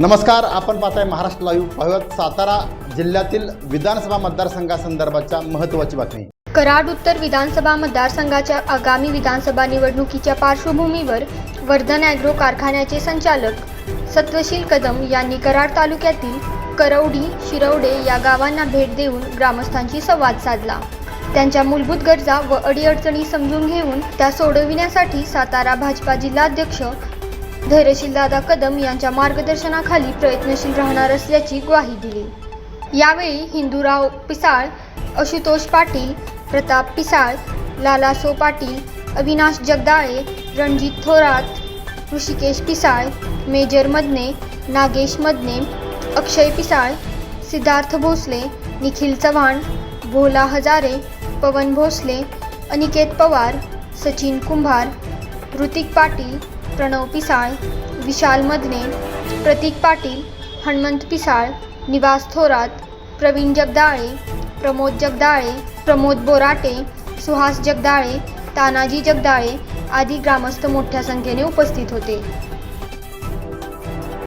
नमस्कार आपण पाहताय महाराष्ट्र लाईव्ह पाहूयात सातारा जिल्ह्यातील विधानसभा मतदारसंघासंदर्भाच्या महत्त्वाची बातमी. कराड उत्तर विधानसभा मतदारसंघाच्या आगामी विधानसभा निवडणुकीच्या पार्श्वभूमीवर वर्धन ॲग्रो कारखान्याचे संचालक सत्वशील कदम यांनी कराड तालुक्यातील करवडी शिरवडे या गावांना भेट देऊन ग्रामस्थांशी संवाद साधला. त्यांच्या मूलभूत गरजा व अडीअडचणी समजून घेऊन त्या सोडविण्यासाठी सातारा भाजपा जिल्हाध्यक्ष धैर्यशील दादा कदम यांच्या मार्गदर्शनाखाली प्रयत्नशील राहणार असल्याची ग्वाही दिली. यावेळी हिंदूराव पिसाळ आशुतोष पाटील प्रताप पिसाळ लालासो पाटील अविनाश जगदाळे रणजित थोरात ऋषिकेश पिसाळ मेजर मदने नागेश मदने अक्षय पिसाळ सिद्धार्थ भोसले निखिल चव्हाण भोला हजारे पवन भोसले अनिकेत पवार सचिन कुंभार ऋतिक पाटील प्रणव पिसाळ विशाल मदने प्रतीक पाटील हनुमंत पिसाळ निवास थोरात प्रवीण जगदाळे प्रमोद जगदाळे प्रमोद बोराटे सुहास जगदाळे तानाजी जगदाळे आदी ग्रामस्थ मोठ्या संख्येने उपस्थित होते.